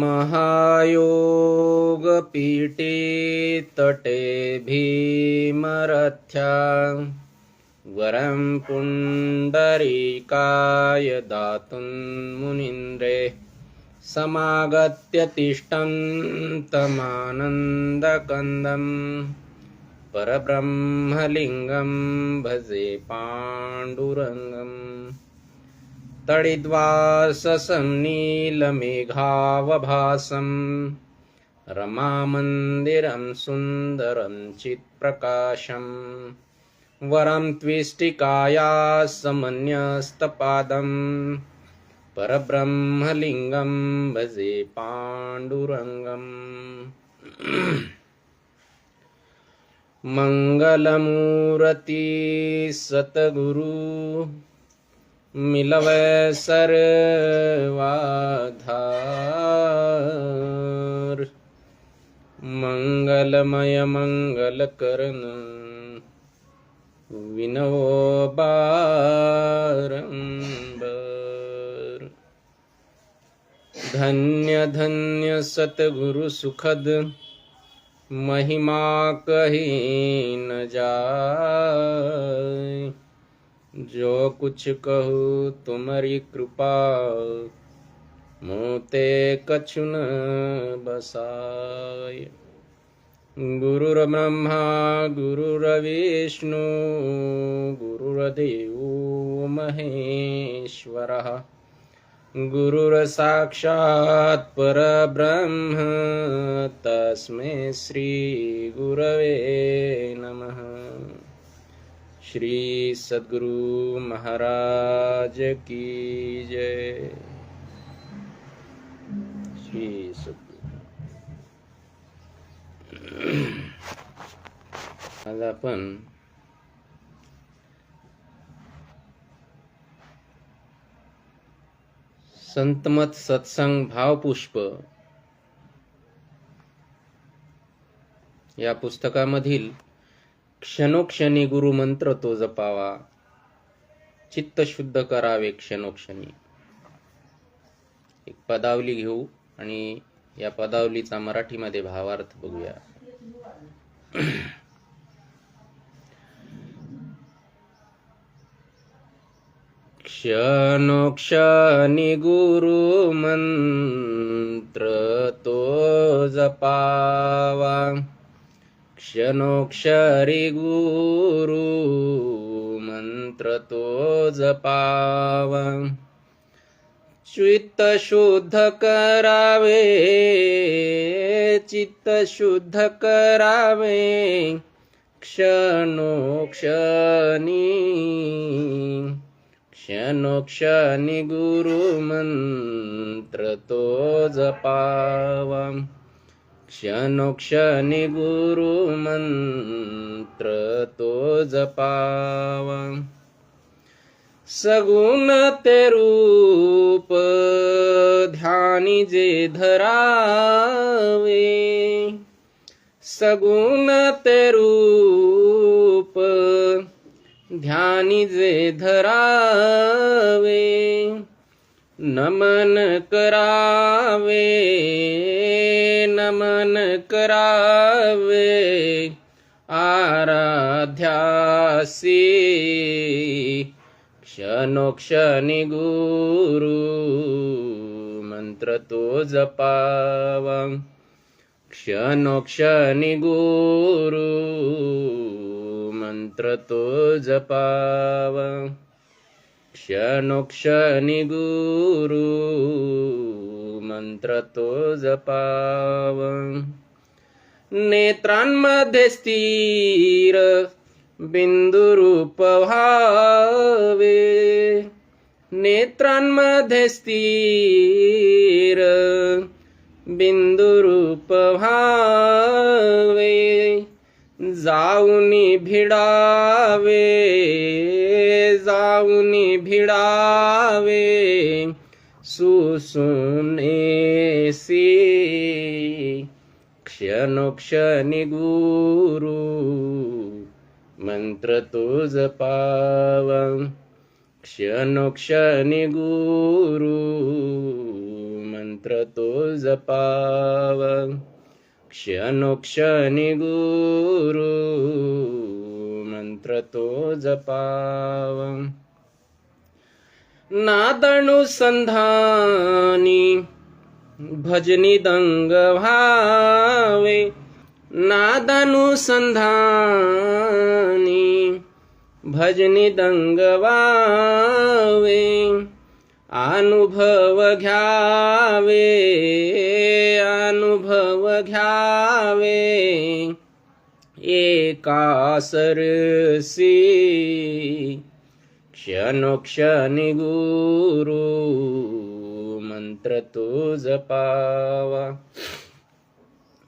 महायोगपीठे तटे भीमरथ्या वरं पुण्डरीकाय दातुन्मुनीन्द्रे समागत्य तिष्ठन्तमानन्दकन्दम् परब्रह्मलिङ्गं भजे पाण्डुरङ्गम् तडिद्वाससं नीलमेघावभासम् रमामन्दिरं सुन्दरं चित्प्रकाशम्। वरं त्विष्टिकाया समन्यस्तपादम् परब्रह्मलिङ्गं भजे पाण्डुरङ्गम्। मङ्गलमूर्ति सतगुरु मिलवै सर्वाधार। मंगलमय मंगलकरण विनवो बारंबार। धन्य धन्य सतगुरु सुखद महिमा कही न जाय। जो कुछ कहूँ तुम्हारी कृपा मोते कछु न बसाय गुरुर्ब्रह्मा गुरुर्विष्णु गुरुर्देवो महेश्वरः। गुरुर्साक्षात् परब्रह्म तस्मै श्रीगुरवे नमः। श्री सद्गुरु महाराज की जय। श्री सद्गुरु। आज आपण संतमत सत्संग भावपुष्प या पुस्तकामधील क्षणोक्षणी गुरुमंत्र तो जपावा. चित्त शुद्ध करावे क्षणोक्षणी. एक पदावली घेऊ आणि या पदावलीचा मराठीमध्ये भावार्थ बघूया. क्षणोक्षणी गुरुमंत्र तो जपावा. क्षणोक्षरी गुरु मंत्र तो जपावा चित्त शुद्ध करावे चित्त शुद्ध करावे क्षणोक्षणी क्षणोक्षणी गुरु मंत्र तो जपावा क्षणोक्षणी गुरु मंत्र तो जपावा. सगुण ते रूप ध्यानी जे धरावे. सगुण ते रूप ध्यानी जे धरावे. नमन करावे. करावे आराध्यासी। क्षणोक्षणी गुरु मंत्र तो जपावा। क्षणोक्षणी गुरु मंत्र तो जपावा। क्षणोक्षणी गुरु मंत्र तो जपावा। नेत्रांमध्ये स्थिर बिंदुरूप व्हावे. नेत्रांमध्ये स्थिर बिंदुरूप व्हावे. जाऊनी भिडावे. जाऊनी भिडावे. सुसुनेसी क्षणोक्षणी गुरु मंत्र तो जपावा। क्षणोक्षणी गुरु मंत्र मंत्र तो जपाव। क्षणोक्षणी गुरु मंत्र तो जपाव। नादनुसंधानी भजनी दंग व्हावे नादानुसंधानी भजनी दंग व्हावे अनुभव घ्यावे अनुभव घ्यावे एका सरसी क्षणोक्षणी गुरु मंत्र तो जपावा.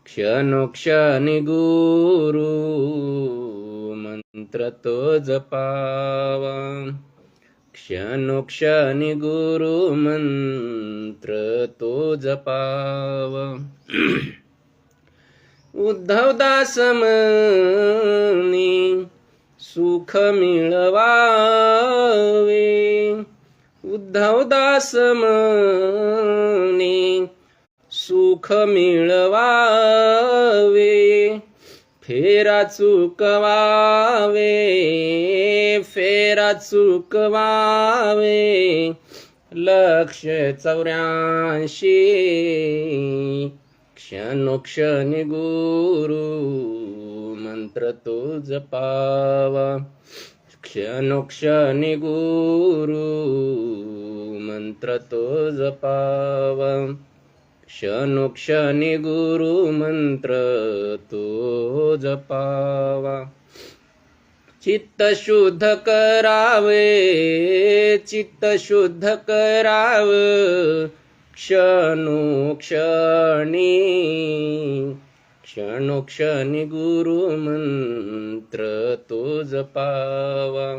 क्षणोक्षणी गुरु मंत्र तो जपावा. क्षणोक्षणी गुरु मंत्र तो जपावा. उद्धवदास म्हणी सुख मिळवावे. उद्धवदास मने सुख मिळवावे फेरा चुकवावे फेरा चुकवावे. लक्ष चौऱ्याऐंशी क्षणोक्षणी गुरु मंत्र तो जपावा. क्षणोक्षणी गुरु मंत्र तो जपावा. क्षणोक्षणी गुरु मंत्र तो जपावा. चित्त शुद्ध करावे चित्त शुद्ध कराव. क्षणोक्षणी क्षणोक्षणी गुरु मंत्र तो जपावा.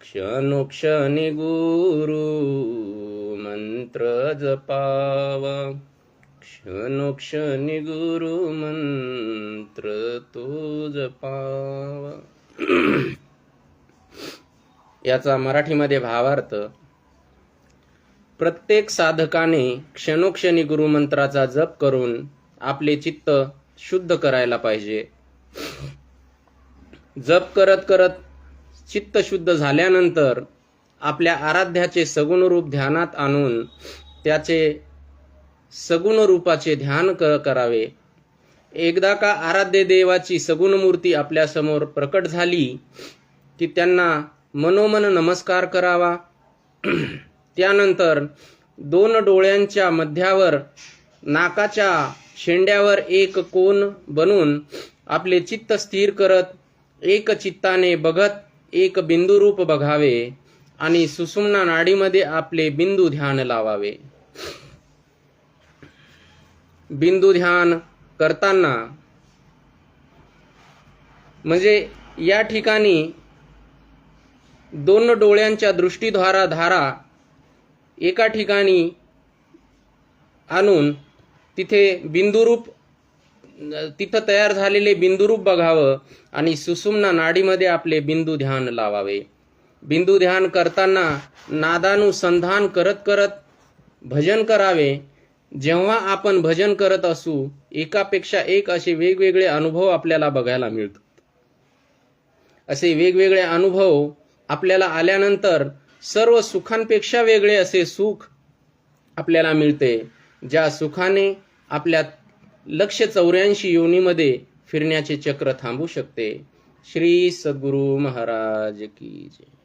क्षणोक्षणी गुरु मंत्र जपावा. क्षणोक्षणी गुरु मंत्र तो जपावा. याचा मराठीमध्ये भावार्थ प्रत्येक साधकाने क्षणोक्षणी गुरुमंत्राचा जप करून आपले चित्त शुद्ध करायला पाहिजे. जप करत करत चित्त शुद्ध झाल्यानंतर आपल्या आराध्याचे सगुण रूप ध्यानात आणून त्याचे सगुण रूपाचे ध्यान क करावे. एकदा का आराध्य देवाची सगुण मूर्ती आपल्यासमोर प्रकट झाली की त्यांना मनोमन नमस्कार करावा. त्यानंतर दोन डोळ्यांच्या मध्यावर नाकाच्या शेंड्यावर एक कोण बनून आपले चित्त स्थिर करत एक चित्ताने बघत एक बिंदू रूप बघावे आणि सुसुमना नाडीमध्ये आपले बिंदू ध्यान लावावे. बिंदू ध्यान करताना म्हणजे या ठिकाणी दोन डोळ्यांच्या दृष्टीद्वारा धारा एका ठिकाणी आणून तिथे बिंदुरूप तिथं तयार झालेले बिंदुरूप बघावं आणि सुसुमना नाडीमध्ये आपले बिंदू ध्यान लावावे. बिंदू ध्यान करताना नादानुसंधान करत करत भजन करावे. जेव्हा आपण भजन करत असू एकापेक्षा एक असे वेगवेगळे अनुभव आपल्याला बघायला मिळतात. असे वेगवेगळे अनुभव आपल्याला आल्यानंतर सर्व सुखांपेक्षा वेगळे असे सुख आपल्याला मिळते ज्या सुखाने आपल्या लक्ष चौऱ्याऐंशी योनीमध्ये फिरण्याचे चक्र थांबू शकते. श्री सद्गुरू महाराज की जय.